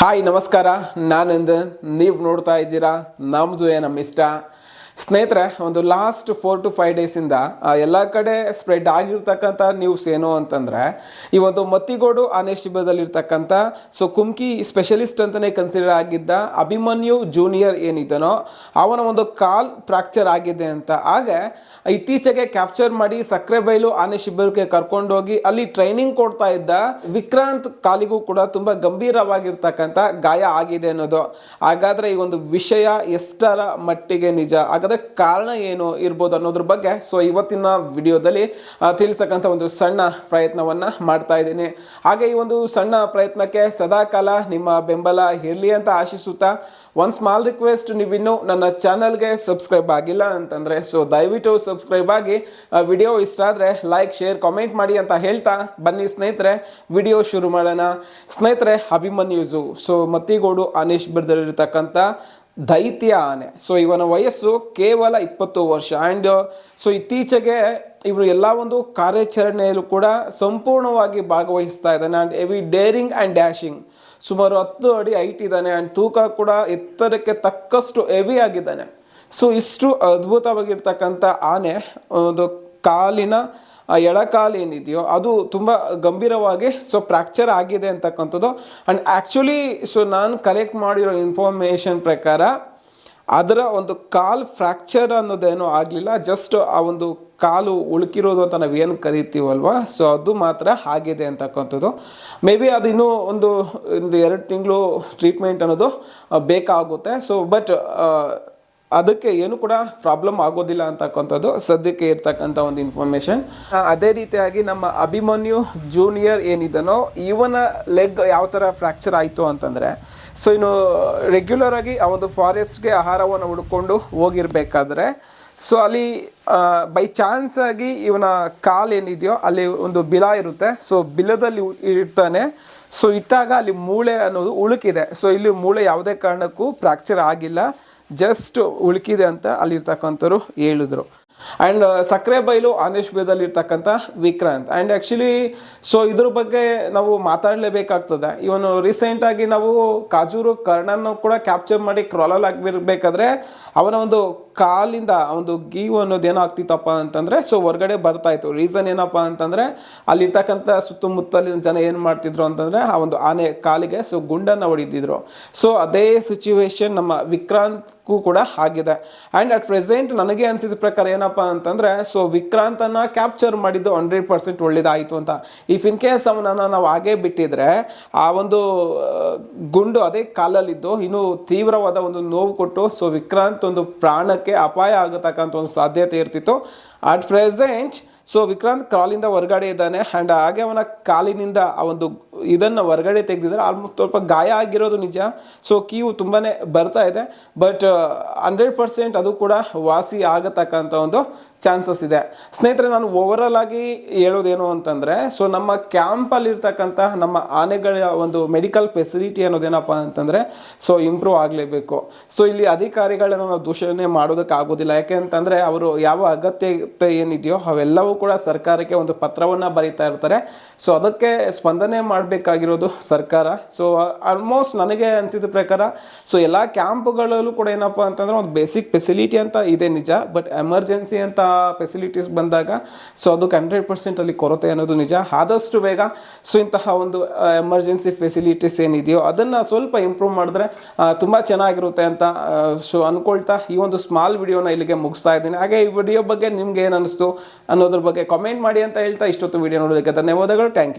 Hi ನಮಸ್ಕಾರ. ನಾನಿಂದ. ನೀವು ನೋಡ್ತಾ ಇದ್ದೀರಾ? ನಮ್ಮದು ನಮ್ಮ ಇಷ್ಟ ಸ್ನೇಹಿತರೆ, ಒಂದು ಲಾಸ್ಟ್ ಫೋರ್ ಟು ಫೈವ್ ಡೇಸಿಂದ ಎಲ್ಲ ಕಡೆ ಸ್ಪ್ರೆಡ್ ಆಗಿರ್ತಕ್ಕಂಥ ನ್ಯೂಸ್ ಏನು ಅಂತಂದರೆ, ಈ ಒಂದು ಮತ್ತಿಗೋಡು ಆನೆ ಶಿಬಿರದಲ್ಲಿರ್ತಕ್ಕಂಥ ಸೊ ಕುಮ್ಕಿ ಸ್ಪೆಷಲಿಸ್ಟ್ ಅಂತಲೇ ಕನ್ಸಿಡರ್ ಆಗಿದ್ದ ಅಭಿಮನ್ಯು ಜೂನಿಯರ್ ಏನಿದನೋ, ಅವನ ಒಂದು ಕಾಲ್ ಫ್ರಾಕ್ಚರ್ ಆಗಿದೆ ಅಂತ. ಹಾಗೆ, ಇತ್ತೀಚೆಗೆ ಕ್ಯಾಪ್ಚರ್ ಮಾಡಿ ಸಕ್ರೆಬೈಲು ಆನೆ ಶಿಬಿರಕ್ಕೆ ಕರ್ಕೊಂಡೋಗಿ, ಅಲ್ಲಿ ಟ್ರೈನಿಂಗ್ ಕೊಡ್ತಾ ಇದ್ದ ವಿಕ್ರಾಂತ್ ಕಾಲಿಗೂ ಕೂಡ ತುಂಬ ಗಂಭೀರವಾಗಿರ್ತಕ್ಕಂಥ ಗಾಯ ಆಗಿದೆ ಅನ್ನೋದು. ಹಾಗಾದರೆ ಈ ಒಂದು ವಿಷಯ ಎಷ್ಟರ ಮಟ್ಟಿಗೆ ನಿಜ? ಹಾಗಾದ್ರೆ ಕಾರಣ ಏನು ಇರ್ಬೋದು ಅನ್ನೋದ್ರ ಬಗ್ಗೆ. ಸೊ ಇವತ್ತಿನ ವಿಡಿಯೋದಲ್ಲಿ ತಿಳಿಸಕ್ಕಂಥ ಒಂದು ಸಣ್ಣ ಪ್ರಯತ್ನವನ್ನು ಮಾಡ್ತಾ ಇದ್ದೀನಿ. ಹಾಗೆ ಈ ಒಂದು ಸಣ್ಣ ಪ್ರಯತ್ನಕ್ಕೆ ಸದಾಕಾಲ ನಿಮ್ಮ ಬೆಂಬಲ ಇರಲಿ ಅಂತ ಆಶಿಸುತ್ತಾ ಒಂದು ಸ್ಮಾಲ್ ರಿಕ್ವೆಸ್ಟ್ ನೀವಿನ್ನೂ ನನ್ನ ಚಾನಲ್ಗೆ ಸಬ್ಸ್ಕ್ರೈಬ್ ಆಗಿಲ್ಲ ಅಂತಂದರೆ ಸೊ ದಯವಿಟ್ಟು ಸಬ್ಸ್ಕ್ರೈಬ್ ಆಗಿ ವಿಡಿಯೋ ಇಷ್ಟ ಆದರೆ ಲೈಕ್ ಶೇರ್ ಕಾಮೆಂಟ್ ಮಾಡಿ ಅಂತ ಹೇಳ್ತಾ ಬನ್ನಿ ಸ್ನೇಹಿತರೆ. ವಿಡಿಯೋ ಶುರು ಮಾಡೋಣ. ಸ್ನೇಹಿತರೆ ಅಭಿಮನ್ಯೂಸು ಸೊ ಮತ್ತಿಗೋಡು ಅನೀಶ್ ಬಿರ್ದಲ್ಲಿರ್ತಕ್ಕಂಥ ದೈತ್ಯ ಆನೆ. ಸೊ ಇವನ ವಯಸ್ಸು ಕೇವಲ ಇಪ್ಪತ್ತು ವರ್ಷ. ಆ್ಯಂಡ್ ಸೊ ಇತ್ತೀಚೆಗೆ ಇವರು ಎಲ್ಲ ಒಂದು ಕಾರ್ಯಾಚರಣೆಯಲ್ಲೂ ಕೂಡ ಸಂಪೂರ್ಣವಾಗಿ ಭಾಗವಹಿಸ್ತಾ ಇದ್ದಾನೆ. And heavy daring and dashing ಸುಮಾರು ಹತ್ತು ಅಡಿ ಹೈಟ್ ಇದ್ದಾನೆ. ಆ್ಯಂಡ್ ತೂಕ ಕೂಡ ಎತ್ತರಕ್ಕೆ ತಕ್ಕಷ್ಟು ಹೆವಿ ಆಗಿದ್ದಾನೆ. ಸೊ ಇಷ್ಟು ಅದ್ಭುತವಾಗಿರ್ತಕ್ಕಂಥ ಆನೆ, ಒಂದು ಕಾಲಿನ ಆ ಎಡಕಾಲು ಏನಿದೆಯೋ ಅದು ತುಂಬ ಗಂಭೀರವಾಗಿ ಸೊ ಫ್ರ್ಯಾಕ್ಚರ್ ಆಗಿದೆ ಅಂತಕ್ಕಂಥದ್ದು. ಆ್ಯಂಡ್ ಆ್ಯಕ್ಚುಲಿ ಸೊ ನಾನು ಕಲೆಕ್ಟ್ ಮಾಡಿರೋ ಇನ್ಫಾರ್ಮೇಷನ್ ಪ್ರಕಾರ, ಅದರ ಒಂದು ಕಾಲ್ ಫ್ರ್ಯಾಕ್ಚರ್ ಅನ್ನೋದೇನೂ ಆಗಲಿಲ್ಲ. ಜಸ್ಟ್ ಆ ಒಂದು ಕಾಲು ಉಳುಕಿರೋದು ಅಂತ ನಾವು ಏನು ಕರಿತೀವಲ್ವ? ಸೊ ಅದು ಮಾತ್ರ ಆಗಿದೆ ಅಂತಕ್ಕಂಥದ್ದು. ಮೇ ಬಿ ಅದು ಇನ್ನೂ ಒಂದು ಒಂದು ಎರಡು ತಿಂಗಳು ಟ್ರೀಟ್ಮೆಂಟ್ ಅನ್ನೋದು ಬೇಕಾಗುತ್ತೆ. ಸೊ ಬಟ್ ಅದಕ್ಕೆ ಏನು ಕೂಡ ಪ್ರಾಬ್ಲಮ್ ಆಗೋದಿಲ್ಲ ಅಂತಕ್ಕಂಥದ್ದು. ಸದ್ಯಕ್ಕೆ ಇರ್ತಕ್ಕಂಥ ಒಂದು ಇನ್ಫಾರ್ಮೇಷನ್ ಅದೇ ರೀತಿಯಾಗಿ ನಮ್ಮ ಅಭಿಮನ್ಯು ಜೂನಿಯರ್ ಏನಿದನೋ, ಇವನ ಲೆಗ್ ಯಾವ ಥರ ಫ್ರ್ಯಾಕ್ಚರ್ ಆಯಿತು ಅಂತಂದರೆ ಸೊ ಇನ್ನು ರೆಗ್ಯುಲರ್ ಆಗಿ ಆ ಒಂದು ಫಾರೆಸ್ಟ್ಗೆ ಆಹಾರವನ್ನು ಹುಡ್ಕೊಂಡು ಹೋಗಿರ್ಬೇಕಾದ್ರೆ ಸೊ ಅಲ್ಲಿ ಬೈ ಚಾನ್ಸ್ ಆಗಿ ಇವನ ಕಾಲ್ ಏನಿದೆಯೋ, ಅಲ್ಲಿ ಒಂದು ಬಿಲ ಇರುತ್ತೆ. ಸೊ ಬಿಲದಲ್ಲಿ ಇಡ್ತಾನೆ. ಸೊ ಇಟ್ಟಾಗ ಅಲ್ಲಿ ಮೂಳೆ ಅನ್ನೋದು ಉಳುಕಿದೆ. ಸೊ ಇಲ್ಲಿ ಮೂಳೆ ಯಾವುದೇ ಕಾರಣಕ್ಕೂ ಫ್ರ್ಯಾಕ್ಚರ್ ಆಗಿಲ್ಲ. ಜಸ್ಟ್ ಉಳುಕಿದೆ ಅಂತ ಅಲ್ಲಿರ್ತಕ್ಕಂಥವ್ರು ಹೇಳಿದ್ರು. ಆ್ಯಂಡ್ ಸಕ್ಕರೆ ಬೈಲು ಆನೇಶ್ಬೇದಲ್ಲಿ ಇರ್ತಕ್ಕಂಥ ವಿಕ್ರಾಂತ್. ಆ್ಯಂಡ್ ಆ್ಯಕ್ಚುಲಿ ಸೊ ಇದ್ರ ಬಗ್ಗೆ ನಾವು ಮಾತಾಡಲೇಬೇಕಾಗ್ತದೆ. ಇವನು ರೀಸೆಂಟಾಗಿ ನಾವು ಕಾಜೂರು ಕರ್ಣನ ಕೂಡ ಕ್ಯಾಪ್ಚರ್ ಮಾಡಿ ಕ್ರಾಲಲ್ಲಿ ಆಗಿರ್ಬೇಕಾದ್ರೆ ಅವನ ಒಂದು ಕಾಲಿಂದ ಒಂದು ಗೀವ್ ಅನ್ನೋದು ಏನೋ ಆಗ್ತಿತ್ತಪ್ಪ ಅಂತಂದರೆ ಸೊ ಹೊರಗಡೆ ಬರ್ತಾ ಇತ್ತು. ರೀಸನ್ ಏನಪ್ಪ ಅಂತಂದರೆ, ಅಲ್ಲಿರ್ತಕ್ಕಂಥ ಸುತ್ತಮುತ್ತಲಿನ ಜನ ಏನು ಮಾಡ್ತಿದ್ರು ಅಂತಂದರೆ, ಆ ಒಂದು ಆನೆ ಕಾಲಿಗೆ ಸೊ ಗುಂಡನ್ನು ಹೊಡಿದಿದ್ರು ಸೊ ಅದೇ ಸಿಚುವೇಶನ್ ನಮ್ಮ ವಿಕ್ರಾಂತ್ಗೂ ಕೂಡ ಆಗಿದೆ. ಆ್ಯಂಡ್ ಅಟ್ ಪ್ರೆಸೆಂಟ್ ನನಗೆ ಅನಿಸಿದ ಪ್ರಕಾರ ಏನಪ್ಪ ಅಂತಂದರೆ ಸೊ ವಿಕ್ರಾಂತನ ಕ್ಯಾಪ್ಚರ್ ಮಾಡಿದ್ದು ಹಂಡ್ರೆಡ್ ಪರ್ಸೆಂಟ್ ಒಳ್ಳೇದಾಯಿತು ಅಂತ. ಇಫ್ ಇನ್ ಕೇಸ್ ಅವನನ್ನು ನಾವು ಹಾಗೇ ಬಿಟ್ಟಿದ್ರೆ, ಆ ಒಂದು ಗುಂಡು ಅದೇ ಕಾಲಲ್ಲಿದ್ದು ಇನ್ನೂ ತೀವ್ರವಾದ ಒಂದು ನೋವು ಕೊಟ್ಟು ಸೊ ವಿಕ್ರಾಂತ್ ಒಂದು ಪ್ರಾಣಕ್ಕೆ ಅಪಾಯ ಆಗತಕ್ಕಂಥ ಒಂದು ಸಾಧ್ಯತೆ ಇರ್ತಿತ್ತು. ಅಟ್ ಪ್ರೆಸೆಂಟ್ ಸೊ ವಿಕ್ರಾಂತ್ ಕಾಲಿಂದ ಹೊರಗಡೆ ಇದ್ದಾನೆ. ಆ್ಯಂಡ್ ಹಾಗೆ ಅವನ ಕಾಲಿನಿಂದ ಆ ಒಂದು ಇದನ್ನು ಹೊರಗಡೆ ತೆಗೆದಿದ್ದಾರೆ ಆಲ್ಮೋಸ್ಟ್ ಸ್ವಲ್ಪ ಗಾಯ ಆಗಿರೋದು ನಿಜ. ಸೊ ಕೀವು ತುಂಬಾ ಬರ್ತಾ ಇದೆ. ಬಟ್ ಹಂಡ್ರೆಡ್ ಪರ್ಸೆಂಟ್ ಅದು ಕೂಡ ವಾಸಿ ಆಗತಕ್ಕಂಥ ಒಂದು ಚಾನ್ಸಸ್ ಇದೆ. ಸ್ನೇಹಿತರೆ, ನಾನು ಓವರಾಲ್ ಆಗಿ ಹೇಳೋದೇನು ಅಂತಂದರೆ ಸೊ ನಮ್ಮ ಕ್ಯಾಂಪಲ್ಲಿರ್ತಕ್ಕಂಥ ನಮ್ಮ ಆನೆಗಳ ಒಂದು ಮೆಡಿಕಲ್ ಫೆಸಿಲಿಟಿ ಅನ್ನೋದೇನಪ್ಪ ಅಂತಂದರೆ ಸೊ ಇಂಪ್ರೂವ್ ಆಗಲೇಬೇಕು. ಸೊ ಇಲ್ಲಿ ಅಧಿಕಾರಿಗಳನ್ನ ನಾವು ದೂಷಣೆ ಮಾಡೋದಕ್ಕಾಗೋದಿಲ್ಲ ಯಾಕೆ ಅಂತಂದರೆ, ಅವರು ಯಾವ ಅಗತ್ಯತೆ ಏನಿದೆಯೋ ಅವೆಲ್ಲವೂ ಕೂಡ ಸರ್ಕಾರಕ್ಕೆ ಒಂದು ಪತ್ರವನ್ನು ಬರೀತಾ ಇರ್ತಾರೆ. ಸೊ ಅದಕ್ಕೆ ಸ್ಪಂದನೆ ಮಾಡಬೇಕಾಗಿರೋದು ಸರ್ಕಾರ. ಸೊ ಆಲ್ಮೋಸ್ಟ್ ನನಗೆ ಅನಿಸಿದ ಪ್ರಕಾರ ಸೊ ಎಲ್ಲ ಕ್ಯಾಂಪ್ಗಳಲ್ಲೂ ಕೂಡ ಏನಪ್ಪ ಅಂತಂದರೆ, ಒಂದು ಬೇಸಿಕ್ ಫೆಸಿಲಿಟಿ ಅಂತ ಇದೆ ನಿಜ ಬಟ್ ಎಮರ್ಜೆನ್ಸಿ ಅಂತ ಫೆಸಿಲಿಟೀಸ್ ಬಂದಾಗ ಸೊ ಅದಕ್ಕೆ ಹಂಡ್ರೆಡ್ ಪರ್ಸೆಂಟ್ ಅಲ್ಲಿ ಕೊರತೆ ಅನ್ನೋದು ನಿಜ. ಆದಷ್ಟು ಬೇಗ ಸೊ ಇಂತಹ ಒಂದು ಎಮರ್ಜೆನ್ಸಿ ಫೆಸಿಲಿಟೀಸ್ ಏನಿದೆಯೋ ಅದನ್ನು ಸ್ವಲ್ಪ ಇಂಪ್ರೂವ್ ಮಾಡಿದ್ರೆ ತುಂಬ ಚೆನ್ನಾಗಿರುತ್ತೆ ಅಂತ ಸೊ ಅನ್ಕೊಳ್ತಾ ಈ ಒಂದು ಸ್ಮಾಲ್ ವಿಡಿಯೋನ ಇಲ್ಲಿಗೆ ಮುಗಿಸ್ತಾ ಇದ್ದೀನಿ. ಹಾಗೆ ಈ ವಿಡಿಯೋ ಬಗ್ಗೆ ನಿಮ್ಗೆ ಏನು ಅನ್ನಿಸ್ತು ಅನ್ನೋದ್ರ ಬಗ್ಗೆ ಕಾಮೆಂಟ್ ಮಾಡಿ ಅಂತ ಹೇಳ್ತಾ ಇಷ್ಟೊತ್ತು ವಿಡಿಯೋ ನೋಡೋದಕ್ಕೆ ಧನ್ಯವಾದಗಳು. Thank you